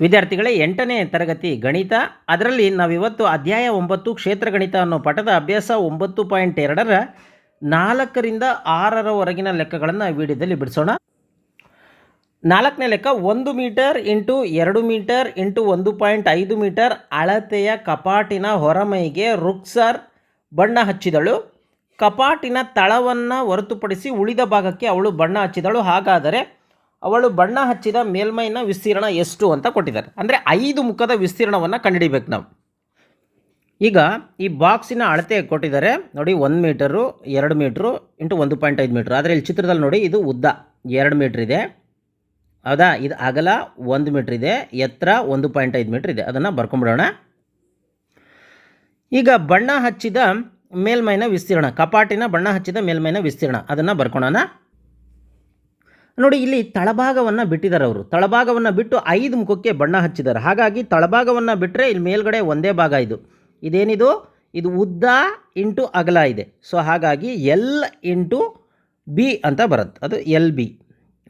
ವಿದ್ಯಾರ್ಥಿಗಳೇ, ಎಂಟನೇ ತರಗತಿ ಗಣಿತ, ಅದರಲ್ಲಿ ನಾವಿವತ್ತು ಅಧ್ಯಾಯ ಒಂಬತ್ತು ಕ್ಷೇತ್ರ ಗಣಿತ ಅನ್ನೋ ಪಠದ ಅಭ್ಯಾಸ ಒಂಬತ್ತು ಪಾಯಿಂಟ್ ಎರಡರ ನಾಲ್ಕರಿಂದ ಆರರವರೆಗಿನ ಲೆಕ್ಕಗಳನ್ನು ವಿಡಿಯೋದಲ್ಲಿ ಬಿಡಿಸೋಣ. ನಾಲ್ಕನೇ ಲೆಕ್ಕ, ಒಂದು ಮೀಟರ್ ಇಂಟು ಎರಡು ಮೀಟರ್ ಇಂಟು ಒಂದು ಪಾಯಿಂಟ್ ಐದು ಮೀಟರ್ ಅಳತೆಯ ಕಪಾಟಿನ ಹೊರಮೈಗೆ ರುಕ್ಸರ್ ಬಣ್ಣ ಹಚ್ಚಿದಳು. ಕಪಾಟಿನ ತಳವನ್ನು ಹೊರತುಪಡಿಸಿ ಉಳಿದ ಭಾಗಕ್ಕೆ ಅವಳು ಬಣ್ಣ ಹಚ್ಚಿದಳು. ಹಾಗಾದರೆ ಅವಳು ಬಣ್ಣ ಹಚ್ಚಿದ ಮೇಲ್ಮೈನ ವಿಸ್ತೀರ್ಣ ಎಷ್ಟು ಅಂತ ಕೊಟ್ಟಿದ್ದಾರೆ. ಅಂದರೆ ಐದು ಮುಖದ ವಿಸ್ತೀರ್ಣವನ್ನು ಕಂಡುಹಿಡಿಬೇಕು ನಾವು. ಈಗ ಈ ಬಾಕ್ಸಿನ ಅಳತೆ ಕೊಟ್ಟಿದ್ದಾರೆ. ನೋಡಿ, ಒಂದು ಮೀಟರು, ಎರಡು ಮೀಟ್ರು ಇಂಟು ಒಂದು ಪಾಯಿಂಟ್ ಐದು ಮೀಟ್ರ್. ಆದರೆ ಇಲ್ಲಿ ಚಿತ್ರದಲ್ಲಿ ನೋಡಿ, ಇದು ಉದ್ದ. ಎರಡು ಮೀಟ್ರ್ ಇದೆ. ಹೌದಾ? ಇದು ಅಗಲ ಒಂದು ಮೀಟ್ರ್ ಇದೆ. ಎತ್ತರ ಒಂದು ಪಾಯಿಂಟ್ ಐದು ಮೀಟ್ರ್ ಇದೆ. ಅದನ್ನು ಬರ್ಕೊಂಬಿಡೋಣ. ಈಗ ಬಣ್ಣ ಹಚ್ಚಿದ ಮೇಲ್ಮೈನ ವಿಸ್ತೀರ್ಣ, ಕಪಾಟಿನ ಬಣ್ಣ ಹಚ್ಚಿದ ಮೇಲ್ಮೈನ ವಿಸ್ತೀರ್ಣ. ಅದನ್ನು ಬರ್ಕೊಳೋಣ. ನೋಡಿ, ಇಲ್ಲಿ ತಳಭಾಗವನ್ನು ಬಿಟ್ಟಿದ್ದಾರೆ ಅವರು. ತಳಭಾಗವನ್ನು ಬಿಟ್ಟು ಐದು ಮುಖಕ್ಕೆ ಬಣ್ಣ ಹಚ್ಚಿದ್ದಾರೆ. ಹಾಗಾಗಿ ತಳಭಾಗವನ್ನು ಬಿಟ್ಟರೆ ಇಲ್ಲಿ ಮೇಲ್ಗಡೆ ಒಂದೇ ಭಾಗ ಇದು. ಇದೇನಿದು? ಇದು ಉದ್ದ ಇಂಟು ಅಗಲ ಇದೆ. ಸೊ, ಹಾಗಾಗಿ ಎಲ್ ಇಂಟು ಬಿ ಅಂತ ಬರುತ್ತೆ. ಅದು ಎಲ್ ಬಿ.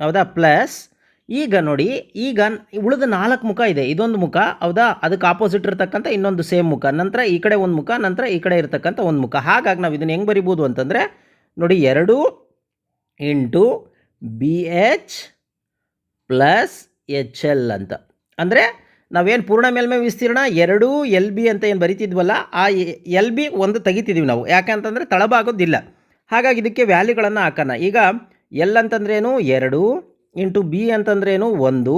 ಹೌದಾ? ಪ್ಲಸ್ ಈಗ ನೋಡಿ, ಈಗ ಉಳಿದ ನಾಲ್ಕು ಮುಖ ಇದೆ. ಇದೊಂದು ಮುಖ, ಹೌದಾ? ಅದಕ್ಕೆ ಆಪೋಸಿಟ್ ಇರತಕ್ಕಂಥ ಇನ್ನೊಂದು ಸೇಮ್ ಮುಖ. ನಂತರ ಈ ಕಡೆ ಒಂದು ಮುಖ, ನಂತರ ಈ ಕಡೆ ಇರತಕ್ಕಂಥ ಒಂದು ಮುಖ. ಹಾಗಾಗಿ ನಾವು ಇದನ್ನು ಹೆಂಗೆ ಬರಿಬೋದು ಅಂತಂದರೆ, ನೋಡಿ, ಎರಡು into b h plus h l ಅಂತ. ಅಂದರೆ ನಾವೇನು ಪೂರ್ಣ ಮೇಲ್ಮೈ ವಿಸ್ತೀರ್ಣ ಎರಡು ಎಲ್ ಬಿ ಅಂತ ಏನು ಬರಿತಿದ್ವಲ್ಲ, ಆ ಎಲ್ ಬಿ ಒಂದು ತೆಗಿತಿದ್ದೀವಿ ನಾವು. ಯಾಕಂತಂದರೆ ತಳಬಾಗೋದಿಲ್ಲ ಹಾಗಾಗಿ ಇದಕ್ಕೆ ವ್ಯಾಲ್ಯೂಗಳನ್ನು ಹಾಕೋಣ. ಈಗ ಎಲ್ ಅಂತಂದ್ರೇನು ಎರಡು ಇಂಟು ಬಿ ಅಂತಂದ್ರೇನು ಒಂದು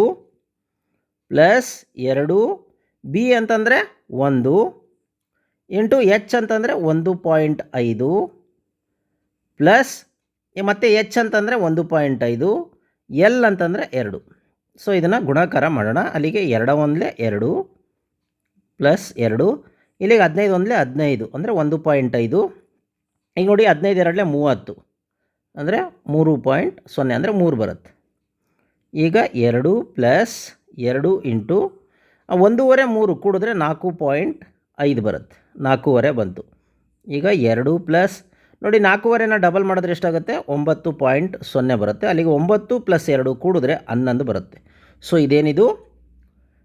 ಪ್ಲಸ್ ಎರಡು ಬಿ ಅಂತಂದರೆ ಒಂದು ಇಂಟು ಎಚ್ ಅಂತಂದರೆ ಒಂದು ಪಾಯಿಂಟ್ ಐದು ಪ್ಲಸ್ ಮತ್ತು ಎಚ್ ಅಂತಂದರೆ ಒಂದು ಪಾಯಿಂಟ್ ಐದು ಎಲ್ ಅಂತಂದರೆ ಎರಡು. ಸೊ ಇದನ್ನು ಗುಣಾಕಾರ ಮಾಡೋಣ. ಅಲ್ಲಿಗೆ ಎರಡ ಒಂದಲೇ ಎರಡು ಪ್ಲಸ್ ಎರಡು, ಇಲ್ಲಿಗೆ ಹದಿನೈದು ಒಂದಲೆ ಹದಿನೈದು, ಅಂದರೆ ಒಂದು ಪಾಯಿಂಟ್ ಐದು. ಈಗ ನೋಡಿ ಹದಿನೈದು ಎರಡಲೆ ಮೂವತ್ತು, ಅಂದರೆ ಮೂರು ಪಾಯಿಂಟ್ ಸೊನ್ನೆ, ಅಂದರೆ ಮೂರು ಬರುತ್ತೆ. ಈಗ ಎರಡು ಪ್ಲಸ್ ಎರಡು ಇಂಟು ಒಂದೂವರೆ ಮೂರು ಕೂಡಿದ್ರೆ ನಾಲ್ಕು ಪಾಯಿಂಟ್ ಐದು ಬರುತ್ತೆ. ನಾಲ್ಕೂವರೆ ಬಂತು. ಈಗ ಎರಡು ಪ್ಲಸ್ ನೋಡಿ, ನಾಲ್ಕೂವರೆನ ಡಬಲ್ ಮಾಡಿದ್ರೆ ಎಷ್ಟಾಗುತ್ತೆ? ಒಂಬತ್ತು ಪಾಯಿಂಟ್ ಸೊನ್ನೆ ಬರುತ್ತೆ. ಅಲ್ಲಿಗೆ ಒಂಬತ್ತು ಪ್ಲಸ್ ಎರಡು ಕೂಡಿದ್ರೆ ಹನ್ನೊಂದು ಬರುತ್ತೆ. ಸೊ ಇದೇನಿದು?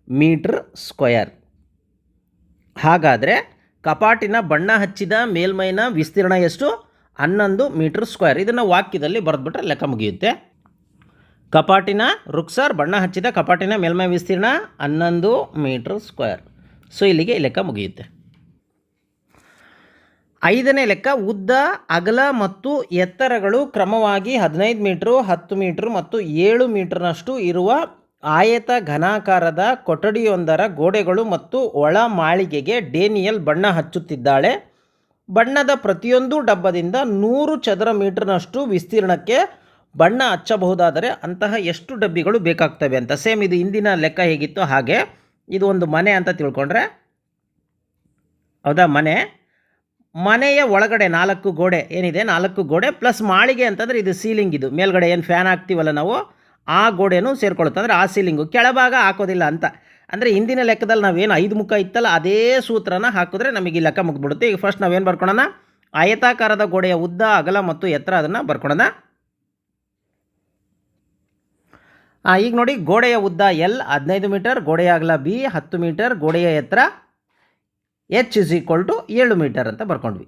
ಮೀಟ್ರ್ ಸ್ಕ್ವಯರ್ ಹಾಗಾದರೆ ಕಪಾಟಿನ ಬಣ್ಣ ಹಚ್ಚಿದ ಮೇಲ್ಮೈನ ವಿಸ್ತೀರ್ಣ ಎಷ್ಟು? ಹನ್ನೊಂದು ಮೀಟ್ರ್ ಸ್ಕ್ವೇರ್. ಇದನ್ನು ವಾಕ್ಯದಲ್ಲಿ ಬರೆದ್ಬಿಟ್ರೆ ಲೆಕ್ಕ ಮುಗಿಯುತ್ತೆ. ಕಪಾಟಿನ ರುಕ್ಸಾರ್ ಬಣ್ಣ ಹಚ್ಚಿದ ಕಪಾಟಿನ ಮೇಲ್ಮೈ ವಿಸ್ತೀರ್ಣ ಹನ್ನೊಂದು ಮೀಟ್ರ್ ಸ್ಕ್ವೇರ್. ಸೊ ಇಲ್ಲಿಗೆ ಲೆಕ್ಕ ಮುಗಿಯುತ್ತೆ. ಐದನೇ ಲೆಕ್ಕ, ಉದ್ದ, ಅಗಲ ಮತ್ತು ಎತ್ತರಗಳು ಕ್ರಮವಾಗಿ ಹದಿನೈದು ಮೀಟ್ರು, ಹತ್ತು ಮೀಟ್ರು ಮತ್ತು ಏಳು ಮೀಟ್ರ್ನಷ್ಟು ಇರುವ ಆಯತ ಘನಾಕಾರದ ಕೊಠಡಿಯೊಂದರ ಗೋಡೆಗಳು ಮತ್ತು ಒಳ ಮಾಳಿಗೆಗೆ ಡೇನಿಯಲ್ ಬಣ್ಣ ಹಚ್ಚುತ್ತಿದ್ದಾಳೆ. ಬಣ್ಣದ ಪ್ರತಿಯೊಂದು ಡಬ್ಬದಿಂದ ನೂರು ಚದರ ಮೀಟರ್ನಷ್ಟು ವಿಸ್ತೀರ್ಣಕ್ಕೆ ಬಣ್ಣ ಹಚ್ಚಬಹುದಾದರೆ ಅಂತಹ ಎಷ್ಟು ಡಬ್ಬಿಗಳು ಬೇಕಾಗ್ತವೆ ಅಂತ. ಸೇಮ್ ಇದು ಇಂದಿನ ಲೆಕ್ಕ ಹೇಗಿತ್ತು ಹಾಗೆ. ಇದು ಒಂದು ಮನೆ ಅಂತ ತಿಳ್ಕೊಂಡ್ರೆ. ಹೌದಾ ಮನೆ? ಮನೆಯ ಒಳಗಡೆ ನಾಲ್ಕು ಗೋಡೆ ಏನಿದೆ? ನಾಲ್ಕು ಗೋಡೆ ಪ್ಲಸ್ ಮಾಳಿಗೆ ಅಂತಂದರೆ ಇದು ಸೀಲಿಂಗ್ ಇದು. ಮೇಲ್ಗಡೆ ಏನು ಫ್ಯಾನ್ ಹಾಕ್ತೀವಲ್ಲ ನಾವು, ಆ ಗೋಡೆನೂ ಸೇರ್ಕೊಳ್ಳುತ್ತೆ ಅಂದರೆ ಆ ಸೀಲಿಂಗು. ಕೆಳಭಾಗ ಹಾಕೋದಿಲ್ಲ ಅಂತ. ಅಂದರೆ ಹಿಂದಿನ ಲೆಕ್ಕದಲ್ಲಿ ನಾವೇನು ಐದು ಮುಖ ಇತ್ತಲ್ಲ, ಅದೇ ಸೂತ್ರನ ಹಾಕಿದ್ರೆ ನಮಗೆ ಲೆಕ್ಕ ಮುಗಿದ್ಬಿಡುತ್ತೆ. ಈಗ ಫಸ್ಟ್ ನಾವೇನು ಬರ್ಕೊಳೋಣ? ಆಯತಾಕಾರದ ಗೋಡೆಯ ಉದ್ದ, ಅಗಲ ಮತ್ತು ಎತ್ತರ ಅದನ್ನು ಬರ್ಕೊಳೋಣ. ಈಗ ನೋಡಿ, ಗೋಡೆಯ ಉದ್ದ ಎಲ್ ಹದಿನೈದು ಮೀಟರ್ ಗೋಡೆಯ ಅಗಲ ಬಿ ಹತ್ತು ಮೀಟರ್ ಗೋಡೆಯ ಎತ್ತರ ಎಚ್ ಇಸ್ ಈಕ್ವಲ್ ಟು ಏಳು ಮೀಟರ್ ಅಂತ ಬರ್ಕೊಂಡ್ವಿ.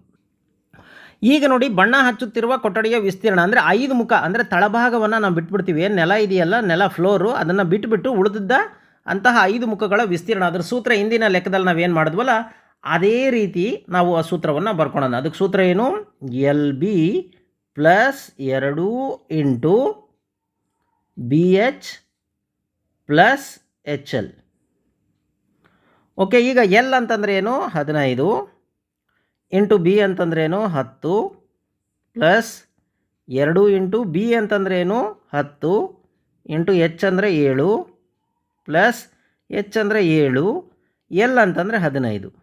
ಈಗ ನೋಡಿ ಬಣ್ಣ ಹಚ್ಚುತ್ತಿರುವ ಕೊಠಡಿಯ ವಿಸ್ತೀರ್ಣ ಅಂದರೆ ಐದು ಮುಖ ಅಂದರೆ ತಳಭಾಗವನ್ನು ನಾವು ಬಿಟ್ಬಿಡ್ತೀವಿ. ಏನು ನೆಲ ಇದೆಯಲ್ಲ, ನೆಲ ಫ್ಲೋರು ಅದನ್ನು ಬಿಟ್ಟುಬಿಟ್ಟು ಉಳಿದಿದ್ದ ಅಂತಹ ಐದು ಮುಖಗಳ ವಿಸ್ತೀರ್ಣ. ಅದರ ಸೂತ್ರ ಹಿಂದಿನ ಲೆಕ್ಕದಲ್ಲಿ ನಾವೇನು ಮಾಡಿದ್ವಲ್ಲ, ಅದೇ ರೀತಿ ನಾವು ಆ ಸೂತ್ರವನ್ನು ಬರ್ಕೊಳ್ಳೋಣ ಅದಕ್ಕೆ ಸೂತ್ರ ಏನು? ಎಲ್ ಬಿ ಪ್ಲಸ್ ಎರಡು into b h plus h l okay ಈಗ ಎಲ್ ಅಂತಂದ್ರೆ ಏನು? ಹದಿನೈದು. ಇಂಟು ಬಿ ಅಂತಂದ್ರೇನು ಹತ್ತು. ಪ್ಲಸ್ ಎರಡು ಇಂಟು ಬಿ ಅಂತಂದ್ರೇನು ಹತ್ತು. ಇಂಟು ಎಚ್ ಅಂದರೆ ಏಳು. ಪ್ಲಸ್ ಎಚ್ ಅಂದರೆ ಏಳು. ಎಲ್ ಅಂತಂದರೆ ಹದಿನೈದು.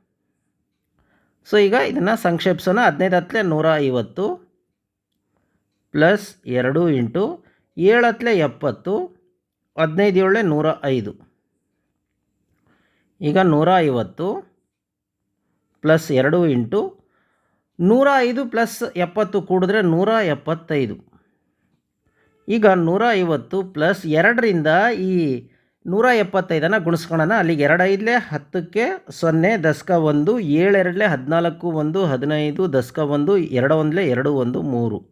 ಸೊ ಈಗ ಇದನ್ನು ಸಂಕ್ಷೇಪಿಸೋಣ. ಹದಿನೈದು ಹತ್ತಲೆ ನೂರ ಐವತ್ತು. ಪ್ಲಸ್ ಎರಡು ಇಂಟು ಏಳು ಎಪ್ಪತ್ತು. ಹದಿನೈದು ಏಳೇ ನೂರ ಐದು. ಈಗ ನೂರ ಐವತ್ತು ಪ್ಲಸ್ ಎರಡು ಇಂಟು ನೂರ ಐದು ಪ್ಲಸ್ ಎಪ್ಪತ್ತು ಕೂಡಿದ್ರೆ ನೂರ ಎಪ್ಪತ್ತೈದು ಈಗ ನೂರ ಐವತ್ತು ಪ್ಲಸ್ ಎರಡರಿಂದ ಈ ನೂರ ಎಪ್ಪತ್ತೈದನ್ನು ಗುಣಿಸ್ಕೊಳ್ಳೋಣ. ಅಲ್ಲಿಗೆ ಎರಡು ಐದಲೇ ಹತ್ತಕ್ಕೆ ಸೊನ್ನೆ ದಶಕ ಒಂದು ಏಳೆರಡಲೇ ಹದಿನಾಲ್ಕು ಒಂದು, ಹದಿನೈದು ದಶಕ ಒಂದು, ಎರಡು ಒಂದಲೇ ಎರಡು ಒಂದು, ಮೂರು.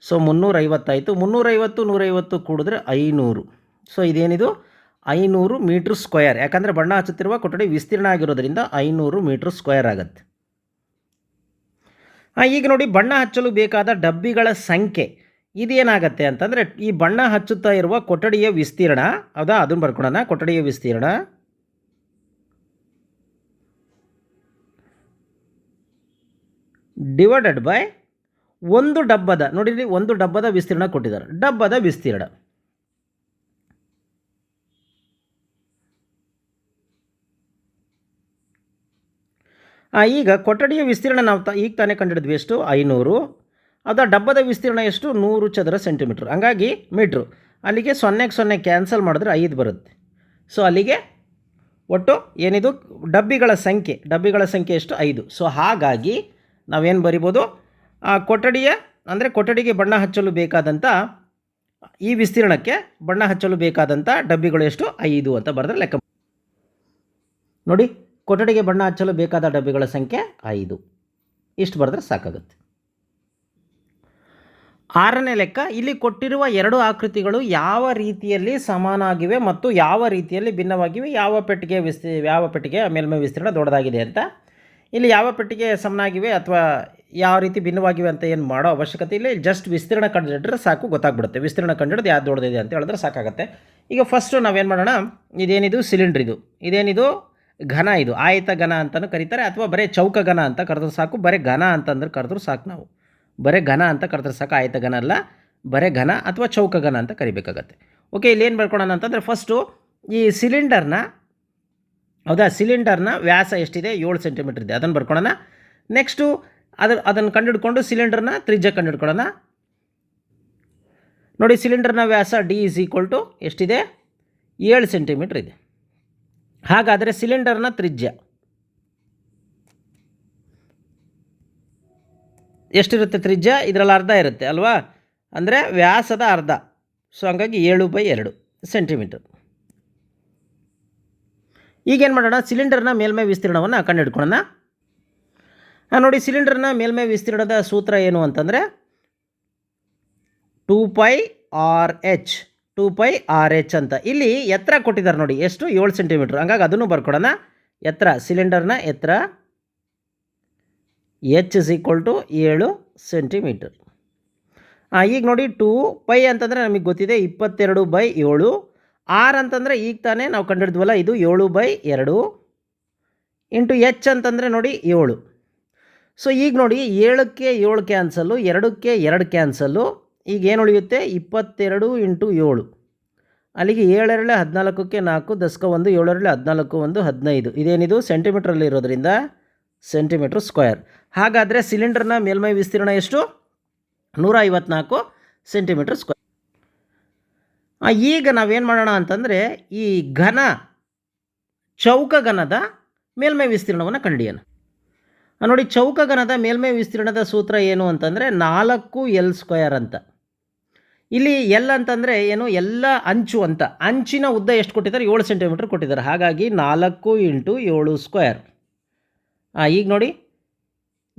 ಸೊ ಮುನ್ನೂರೈವತ್ತಾಯಿತು ಮುನ್ನೂರೈವತ್ತು, ನೂರೈವತ್ತು ಕೂಡಿದ್ರೆ ಐನೂರು. ಸೊ ಇದೇನಿದು? ಐನೂರು ಮೀಟ್ರ್ ಸ್ಕ್ವಯರ್ ಯಾಕಂದರೆ ಬಣ್ಣ ಹಚ್ಚುತ್ತಿರುವ ಕೊಠಡಿ ವಿಸ್ತೀರ್ಣ ಆಗಿರೋದ್ರಿಂದ ಐನೂರು ಮೀಟ್ರ್ ಸ್ಕ್ವಯರ್ ಆಗುತ್ತೆ. ಈಗ ನೋಡಿ ಬಣ್ಣ ಹಚ್ಚಲು ಬೇಕಾದ ಡಬ್ಬಿಗಳ ಸಂಖ್ಯೆ. ಇದೇನಾಗತ್ತೆ ಅಂತಂದರೆ ಈ ಬಣ್ಣ ಹಚ್ಚುತ್ತಾ ಇರುವ ಕೊಠಡಿಯ ವಿಸ್ತೀರ್ಣ ಹೌದಾ ಅದನ್ನು ಬರ್ಕೊಳೋಣ ಕೊಠಡಿಯ ವಿಸ್ತೀರ್ಣ. ಡಿವೈಡೆಡ್ ಬೈ ಒಂದು ಡಬ್ಬದ, ನೋಡಿರಿ, ಒಂದು ಡಬ್ಬದ ವಿಸ್ತೀರ್ಣ ಕೊಟ್ಟಿದ್ದಾರೆ. ಡಬ್ಬದ ವಿಸ್ತೀರ್ಣ. ಈಗ ಕೊಠಡಿಯ ವಿಸ್ತೀರ್ಣ ನಾವು ತ, ಈಗ ತಾನೇ ಕಂಡಿಡಿದ್ವಿ ಎಷ್ಟು? ಐನೂರು. ಅದು ಡಬ್ಬದ ವಿಸ್ತೀರ್ಣ ಎಷ್ಟು? ನೂರು ಚದರ ಸೆಂಟಿಮೀಟ್ರ್. ಹಂಗಾಗಿ ಮೀಟ್ರು. ಅಲ್ಲಿಗೆ ಸೊನ್ನೆಗೆ ಸೊನ್ನೆ ಕ್ಯಾನ್ಸಲ್ ಮಾಡಿದ್ರೆ ಐದು ಬರುತ್ತೆ. ಸೊ, ಅಲ್ಲಿಗೆ ಒಟ್ಟು ಏನಿದು? ಡಬ್ಬಿಗಳ ಸಂಖ್ಯೆ. ಡಬ್ಬಿಗಳ ಸಂಖ್ಯೆ ಎಷ್ಟು? ಐದು. ಸೊ, ಹಾಗಾಗಿ ನಾವೇನು ಬರಿಬೋದು? ಕೊಠಡಿಯ, ಅಂದರೆ ಕೊಠಡಿಗೆ ಬಣ್ಣ ಹಚ್ಚಲು ಬೇಕಾದಂಥ ಈ ವಿಸ್ತೀರ್ಣಕ್ಕೆ ಬಣ್ಣ ಹಚ್ಚಲು ಬೇಕಾದಂಥ ಡಬ್ಬಿಗಳು ಎಷ್ಟು? ಐದು ಅಂತ ಬರೆದ್ರೆ ಲೆಕ್ಕ ನೋಡಿ. ಕೊಠಡಿಗೆ ಬಣ್ಣ ಹಚ್ಚಲು ಬೇಕಾದ ಡಬ್ಬಿಗಳ ಸಂಖ್ಯೆ ಐದು. ಇಷ್ಟು ಬರೆದ್ರೆ ಸಾಕಾಗುತ್ತೆ. ಆರನೇ ಲೆಕ್ಕ, ಇಲ್ಲಿ ಕೊಟ್ಟಿರುವ ಎರಡು ಆಕೃತಿಗಳು ಯಾವ ರೀತಿಯಲ್ಲಿ ಸಮಾನಾಗಿವೆ ಮತ್ತು ಯಾವ ರೀತಿಯಲ್ಲಿ ಭಿನ್ನವಾಗಿವೆ, ಯಾವ ಪೆಟ್ಟಿಗೆ ವಿಸ್ತಿ ಯಾವ ಪೆಟ್ಟಿಗೆ ಮೇಲ್ಮೈ ವಿಸ್ತೀರ್ಣ ದೊಡ್ಡದಾಗಿದೆ ಅಂತ. ಇಲ್ಲಿ ಯಾವ ಪೆಟ್ಟಿಗೆ ಸಮನಾಗಿವೆ ಅಥವಾ ಯಾವ ರೀತಿ ಭಿನ್ನವಾಗಿವೆ ಅಂತ ಏನು ಮಾಡೋ ಅವಶ್ಯಕತೆ ಇಲ್ಲ. ಇಲ್ಲಿ ಜಸ್ಟ್ ವಿಸ್ತೀರ್ಣ ಕಂಡುಹಿಡಿದ್ರೆ ಸಾಕು, ಗೊತ್ತಾಗ್ಬಿಡುತ್ತೆ. ವಿಸ್ತೀರ್ಣ ಕಂಡುಹಿಡಿದು ಯಾವ್ದು ದೊಡ್ಡದಿದೆ ಅಂತ ಹೇಳಿದ್ರೆ ಸಾಕಾಗುತ್ತೆ. ಈಗ ಫಸ್ಟು ನಾವೇನು ಮಾಡೋಣ? ಇದೇನಿದು? ಸಿಲಿಂಡ್ರ್ ಇದು. ಇದೇನಿದು? ಘನ ಇದು. ಆಯತ ಘನ ಅಂತಲೂ ಕರೀತಾರೆ ಅಥವಾ ಬರೀ ಚೌಕ ಘನ ಅಂತ ಕರೆದ್ರೆ ಸಾಕು, ಬರೇ ಘನ ಅಂತಂದ್ರೆ ಕರೆದ್ರೂ ಸಾಕು ನಾವು. ಬರೀ ಘನ ಅಂತ ಕರೆದ್ರೆ ಸಾಕು, ಆಯತ ಘನ ಅಲ್ಲ, ಬರೀ ಘನ ಅಥವಾ ಚೌಕ ಘನ ಅಂತ ಕರಿಬೇಕಾಗತ್ತೆ. ಓಕೆ ಇಲ್ಲಿ ಏನು ಬರ್ಕೊಳ್ಳೋಣ ಅಂತಂದರೆ ಫಸ್ಟು ಈ ಸಿಲಿಂಡರ್ನ ಹೌದಾ? ಸಿಲಿಂಡರ್ನ ವ್ಯಾಸ ಎಷ್ಟಿದೆ? ಏಳು ಸೆಂಟಿಮೀಟ್ರ್ ಇದೆ. ಅದನ್ನು ಬರ್ಕೊಳ್ಳೋಣ ನೆಕ್ಸ್ಟು ಅದ್ರ ಅದನ್ನು ಕಂಡುಹಿಡ್ಕೊಂಡು ಸಿಲಿಂಡರ್ನ ತ್ರಿಜ್ಯ ಕಂಡುಹಿಡ್ಕೊಳ್ಳೋಣ. ನೋಡಿ ಸಿಲಿಂಡರ್ನ ವ್ಯಾಸ ಡಿ ಇಸ್ ಈಕ್ವಲ್ ಟು ಎಷ್ಟಿದೆ? ಏಳು ಸೆಂಟಿಮೀಟ್ರ್ ಇದೆ. ಹಾಗಾದರೆ ಸಿಲಿಂಡರ್ನ ತ್ರಿಜ್ಯ. ಎಷ್ಟಿರುತ್ತೆ ತ್ರಿಜ್ಯ? ಇದರಲ್ಲಿ ಅರ್ಧ ಇರುತ್ತೆ ಅಲ್ವಾ? ಅಂದರೆ ವ್ಯಾಸದ ಅರ್ಧ. ಸೊ ಹಂಗಾಗಿ ಏಳು ಬೈ ಎರಡು ಸೆಂಟಿಮೀಟರ್. ಈಗೇನು ಮಾಡೋಣ? ಸಿಲಿಂಡರ್ನ ಮೇಲ್ಮೈ ವಿಸ್ತೀರ್ಣವನ್ನು ಕಂಡುಹಿಡ್ಕೊಳ್ಳೋಣ. ಹಾಂ ನೋಡಿ, ಸಿಲಿಂಡರ್ನ ಮೇಲ್ಮೈ ವಿಸ್ತೀರ್ಣದ ಸೂತ್ರ ಏನು ಅಂತಂದರೆ two pi r h. Two pi r h ಅಂತ. ಇಲ್ಲಿ ಎತ್ತರ ಕೊಟ್ಟಿದ್ದಾರೆ ನೋಡಿ, ಎಷ್ಟು? ಏಳು ಸೆಂಟಿಮೀಟ್ರ್. ಹಂಗಾಗಿ ಅದನ್ನು ಬರ್ಕೊಡೋಣ. ಎತ್ತರ, ಸಿಲಿಂಡರ್ನ ಎತ್ತರ. ಎಚ್ ಇಸ್ ಈಕ್ವಲ್ ಟು ಏಳು ಸೆಂಟಿಮೀಟರ್. ಈಗ ನೋಡಿ, ಟೂ ಪೈ ಅಂತಂದರೆ ನಮಗೆ ಗೊತ್ತಿದೆ ಇಪ್ಪತ್ತೆರಡು ಬೈ ಏಳು. ಆರ್ ಅಂತಂದರೆ ಈಗ ತಾನೇ ನಾವು ಕಂಡಿಡಿದ್ವಲ್ಲ, ಇದು ಏಳು ಬೈ ಎರಡು. ಇಂಟು ಎಚ್ ಅಂತಂದರೆ ನೋಡಿ, ಏಳು. ಸೊ, ಈಗ ನೋಡಿ, ಏಳಕ್ಕೆ ಏಳು ಕ್ಯಾನ್ಸಲ್ಲು, ಎರಡಕ್ಕೆ ಎರಡು ಕ್ಯಾನ್ಸಲ್ಲು. ಈಗ ಏನು ಉಳಿಯುತ್ತೆ? ಇಪ್ಪತ್ತೆರಡು ಇಂಟು ಏಳು. ಅಲ್ಲಿಗೆ ಏಳೆರಳೆ ಹದಿನಾಲ್ಕಕ್ಕೆ ನಾಲ್ಕು ದಶಕ ಒಂದು ಏಳೆರಳೆ ಹದಿನಾಲ್ಕು ಒಂದು ಹದಿನೈದು. ಇದೇನಿದು? ಸೆಂಟಿಮೀಟ್ರಲ್ಲಿ ಇರೋದ್ರಿಂದ ಸೆಂಟಿಮೀಟ್ರ್ ಸ್ಕ್ವೇರ್ ಹಾಗಾದರೆ ಸಿಲಿಂಡರ್ನ ಮೇಲ್ಮೈ ವಿಸ್ತೀರ್ಣ ಎಷ್ಟು? ನೂರ ಐವತ್ನಾಲ್ಕು ಸೆಂಟಿಮೀಟ್ರ್ ಸ್ಕ್ವೇರ್ ಆ, ಈಗ ನಾವೇನು ಮಾಡೋಣ ಅಂತಂದರೆ ಈ ಘನ ಚೌಕ ಘನದ ಮೇಲ್ಮೈ ವಿಸ್ತೀರ್ಣವನ್ನು ಕಂಡಿಯೋಣ. ನೋಡಿ ಚೌಕ ಘನದ ಮೇಲ್ಮೈ ವಿಸ್ತೀರ್ಣದ ಸೂತ್ರ ಏನು ಅಂತಂದರೆ ನಾಲ್ಕು ಎಲ್ ಸ್ಕ್ವಯರ್ ಅಂತ. ಇಲ್ಲಿ ಎಲ್ ಅಂತಂದರೆ ಏನು? ಎಲ್ಲ ಅಂಚು ಅಂತ. ಅಂಚಿನ ಉದ್ದ ಎಷ್ಟು ಕೊಟ್ಟಿದ್ದಾರೆ? ಏಳು ಸೆಂಟಿಮೀಟ್ರ್ ಕೊಟ್ಟಿದ್ದಾರೆ. ಹಾಗಾಗಿ ನಾಲ್ಕು ಇಂಟು ಏಳು ಸ್ಕ್ವೇರ್ ಈಗ ನೋಡಿ.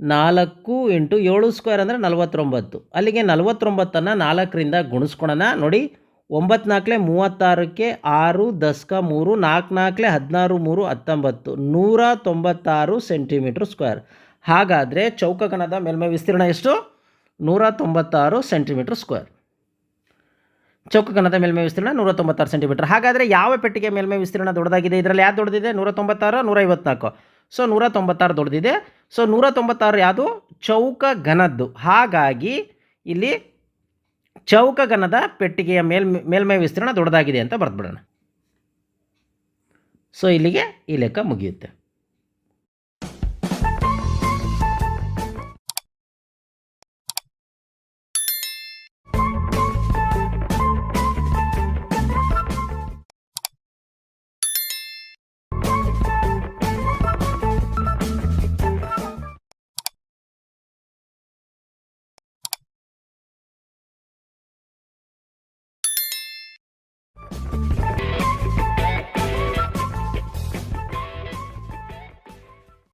ನಾಲ್ಕು ಇಂಟು ಏಳು ಸ್ಕ್ವೇರ್ ಅಂದರೆ ನಲವತ್ತೊಂಬತ್ತು. ಅಲ್ಲಿಗೆ ನಲವತ್ತೊಂಬತ್ತನ್ನು ನಾಲ್ಕರಿಂದ ಗುಣಿಸ್ಕೊಳೋಣ. ನೋಡಿ ಒಂಬತ್ತು ಮೂವತ್ತಾರಕ್ಕೆ ಆರು ದಶಕ ಮೂರು ನಾಲ್ಕು ನಾಲ್ಕಲೆ ಹದಿನಾರು ಮೂರು, ಹತ್ತೊಂಬತ್ತು. ನೂರ ತೊಂಬತ್ತಾರು ಸೆಂಟಿಮೀಟ್ರ್ ಸ್ಕ್ವೇರ್ ಹಾಗಾದರೆ ಚೌಕಗಣದ ಮೇಲ್ಮೈ ವಿಸ್ತೀರ್ಣ ಎಷ್ಟು? ನೂರ ತೊಂಬತ್ತಾರು ಸೆಂಟಿಮೀಟ್ರ್ ಸ್ಕ್ವೇರ್ ಚೌಕಗಣದ ಮೇಲ್ಮೈ ವಿಸ್ತೀರ್ಣ ನೂರ ತೊಂಬತ್ತಾರು ಸೆಂಟಿಮೀಟರ್. ಹಾಗಾದರೆ ಯಾವ ಪೆಟ್ಟಿಗೆ ಮೇಲ್ಮೈ ವಿಸ್ತೀರ್ಣ ದೊಡ್ಡದಾಗಿದೆ? ಇದರಲ್ಲಿ ಯಾವ್ದು ದೊಡ್ಡದಿದೆ? ನೂರ ತೊಂಬತ್ತಾರು ನೂರ ಐವತ್ನಾಲ್ಕು ಸೊ ನೂರ ತೊಂಬತ್ತಾರು ದೊಡ್ಡದಿದೆ. ಸೊ ನೂರ ತೊಂಬತ್ತಾರು ಯಾವುದು? ಚೌಕ ಘನದ್ದು. ಹಾಗಾಗಿ ಇಲ್ಲಿ ಚೌಕ ಘನದ ಪೆಟ್ಟಿಗೆಯ ಮೇಲ್, ಮೇಲ್ಮೈ ವಿಸ್ತೀರ್ಣ ದೊಡ್ಡದಾಗಿದೆ ಅಂತ ಬರೆದ್ಬಿಡೋಣ. ಸೊ ಇಲ್ಲಿಗೆ ಈ ಲೆಕ್ಕ ಮುಗಿಯುತ್ತೆ.